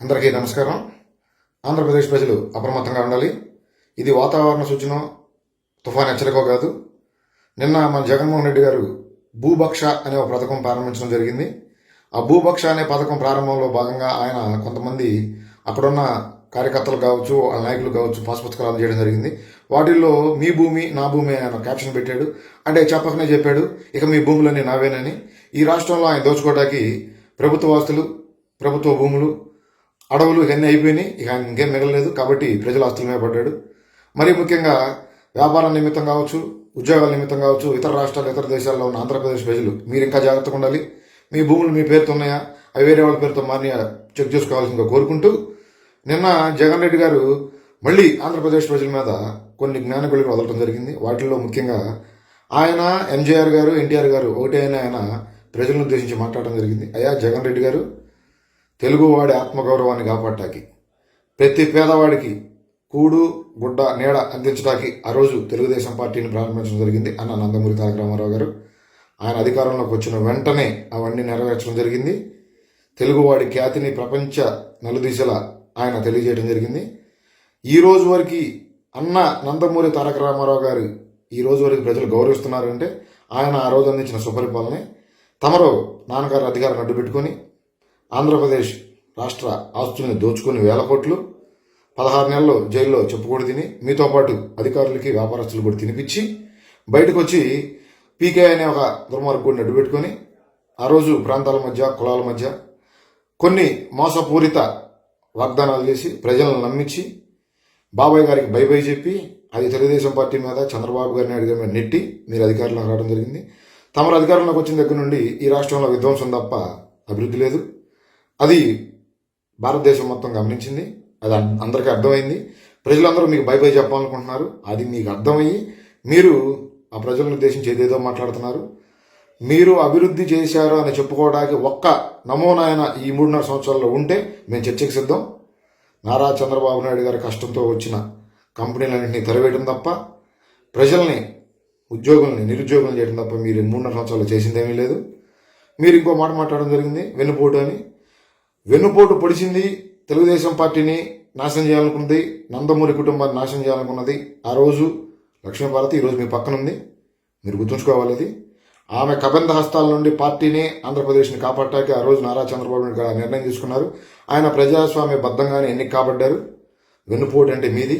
అందరికీ నమస్కారం. ఆంధ్రప్రదేశ్ ప్రజలు అప్రమత్తంగా ఉండాలి. ఇది వాతావరణ సూచన తుఫాన్ హెచ్చరిక కాదు. నిన్న మన జగన్మోహన్ రెడ్డి గారు భూభక్ష అనే ఒక పథకం ప్రారంభించడం జరిగింది. ఆ భూభక్ష అనే పథకం ప్రారంభంలో భాగంగా ఆయన కొంతమంది అక్కడున్న కార్యకర్తలు కావచ్చు ఆ నాయకులు కావచ్చు పాస్పుస్తకాలు చేయడం జరిగింది. వాటిల్లో మీ భూమి నా భూమి అని ఆయన క్యాప్షన్ పెట్టాడు. అంటే చెప్పకనే చెప్పాడు ఇక మీ భూములన్నీ నావేనని. ఈ రాష్ట్రంలో ఆయన దోచుకోవడానికి ప్రభుత్వ ఆస్తులు ప్రభుత్వ భూములు అడవులు ఇవన్నీ అయిపోయినాయి. ఇక ఇంకేం మిగలలేదు. కాబట్టి ప్రజల ఆస్తుల మీద పడ్డాడు. మరీ ముఖ్యంగా వ్యాపారం నిమిత్తం కావచ్చు ఉద్యోగాల నిమిత్తం కావచ్చు ఇతర రాష్ట్రాలు ఇతర దేశాల్లో ఉన్న ఆంధ్రప్రదేశ్ ప్రజలు మీరు ఇంకా జాగ్రత్తగా ఉండాలి? మీ భూములు మీ పేరుతో ఉన్నాయా? అవి వేరే వాళ్ళ పేరుతో మారినాయా చెక్ చేసుకోవాల్సిందిగా కోరుకుంటూ నిన్న జగన్ రెడ్డి గారు మళ్ళీ ఆంధ్రప్రదేశ్ ప్రజల మీద కొన్ని జ్ఞానగుళికలు వదలడం జరిగింది. వాటిల్లో ముఖ్యంగా ఆయన ఎంజీఆర్ గారు ఎన్టీఆర్ గారు ఒకటే అయిన ఆయన ప్రజలను ఉద్దేశించి మాట్లాడడం జరిగింది. అయ్యా జగన్ రెడ్డి గారు తెలుగువాడి ఆత్మగౌరవాన్ని కాపాడటానికి ప్రతి పేదవాడికి కూడు గుడ్డ నీడ అందించడానికి ఆ రోజు తెలుగుదేశం పార్టీని ప్రారంభించడం జరిగింది. అన్న నందమూరి తారక రామారావు గారు. ఆయన అధికారంలోకి వచ్చిన వెంటనే అవన్నీ నెరవేర్చడం జరిగింది. తెలుగువాడి ఖ్యాతిని ప్రపంచ నలుదిశలా ఆయన తెలియజేయడం జరిగింది. ఈ రోజు వరకు అన్న నందమూరి తారక రామారావు గారు ఈ రోజు వరకు ప్రజలు గౌరవిస్తున్నారంటే ఆయన ఆ రోజు అందించిన సుపరిపాలనే తమరు నాన్నగారు అధికారాన్ని అడ్డుపెట్టుకొని ఆంధ్రప్రదేశ్ రాష్ట్ర ఆస్తుల్ని దోచుకుని వేల కోట్లు పదహారు నెలలు జైల్లో చెప్పుకూడదు తిని మీతో పాటు అధికారులకి వ్యాపారస్తులు కూడా తినిపించి బయటకు వచ్చి పీకే అనే ఒక దుర్మార్గుడిని అడ్డుపెట్టుకొని ఆ రోజు ప్రాంతాల మధ్య కులాల మధ్య కొన్ని మోసపూరిత వాగ్దానాలు చేసి ప్రజలను నమ్మించి బాబాయ్ గారికి బై బై చెప్పి అది తెలుగుదేశం పార్టీ మీద చంద్రబాబు గారిని నాయుడు గారి మీద నెట్టి మీరు అధికారంలోకి రావడం జరిగింది. తమరు అధికారంలోకి వచ్చిన దగ్గర నుండి ఈ రాష్ట్రంలో విధ్వంసం తప్ప అభివృద్ధి లేదు. అది భారతదేశం మొత్తం గమనించింది. అది అందరికీ అర్థమైంది. ప్రజలందరూ మీకు బై బై చెప్పాలనుకుంటున్నారు. అది మీకు అర్థమయ్యి మీరు ఆ ప్రజలను ఉద్దేశించి ఏదేదో మాట్లాడుతున్నారు. మీరు అభివృద్ధి చేశారు అని చెప్పుకోవడానికి ఒక్క నమూనాయన ఈ మూడున్నర సంవత్సరాల్లో ఉంటే మేము చర్చకు సిద్ధం. నారా చంద్రబాబు నాయుడు గారి కష్టంతో వచ్చిన కంపెనీలన్నింటినీ తెరవేయడం తప్ప ప్రజల్ని ఉద్యోగుల్ని నిరుద్యోగులను చేయడం తప్ప మీరు మూడున్నర సంవత్సరాలు చేసిందేమీ లేదు. మీరు ఇంకో మాట మాట్లాడడం జరిగింది. వెన్నుపోటు అని వెన్నుపోటు పొడిచింది తెలుగుదేశం పార్టీని నాశనం చేయాలనుకున్నది నందమూరి కుటుంబాన్ని నాశనం చేయాలనుకున్నది ఆ రోజు లక్ష్మీభారతి ఈరోజు మీ పక్కన ఉంది మీరు గుర్తుంచుకోవాలి అది ఆమె కబంధ హస్తాల నుండి పార్టీని ఆంధ్రప్రదేశ్ని కాపాడటానికి ఆ రోజు నారా చంద్రబాబు నాయుడు గారు నిర్ణయం తీసుకున్నారు. ఆయన ప్రజాస్వామ్య బద్ధంగానే ఎన్నిక కాబడ్డారు వెన్నుపోటు అంటే మీది.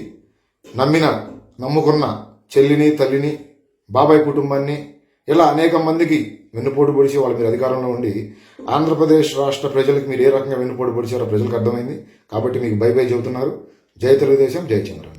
నమ్మిన నమ్ముకున్న చెల్లిని తల్లిని బాబాయ్ కుటుంబాన్ని ఇలా అనేక మందికి వెన్నుపోటు పొడిచి వాళ్ళు మీరు అధికారంలో ఉండి ఆంధ్రప్రదేశ్ రాష్ట్ర ప్రజలకు మీరు ఏ రకంగా వెన్నుపోటు పొడిచారో ప్రజలకు అర్థమైంది. కాబట్టి మీకు బై బై చెబుతున్నారు. జై తెలుగుదేశం జై చంద్ర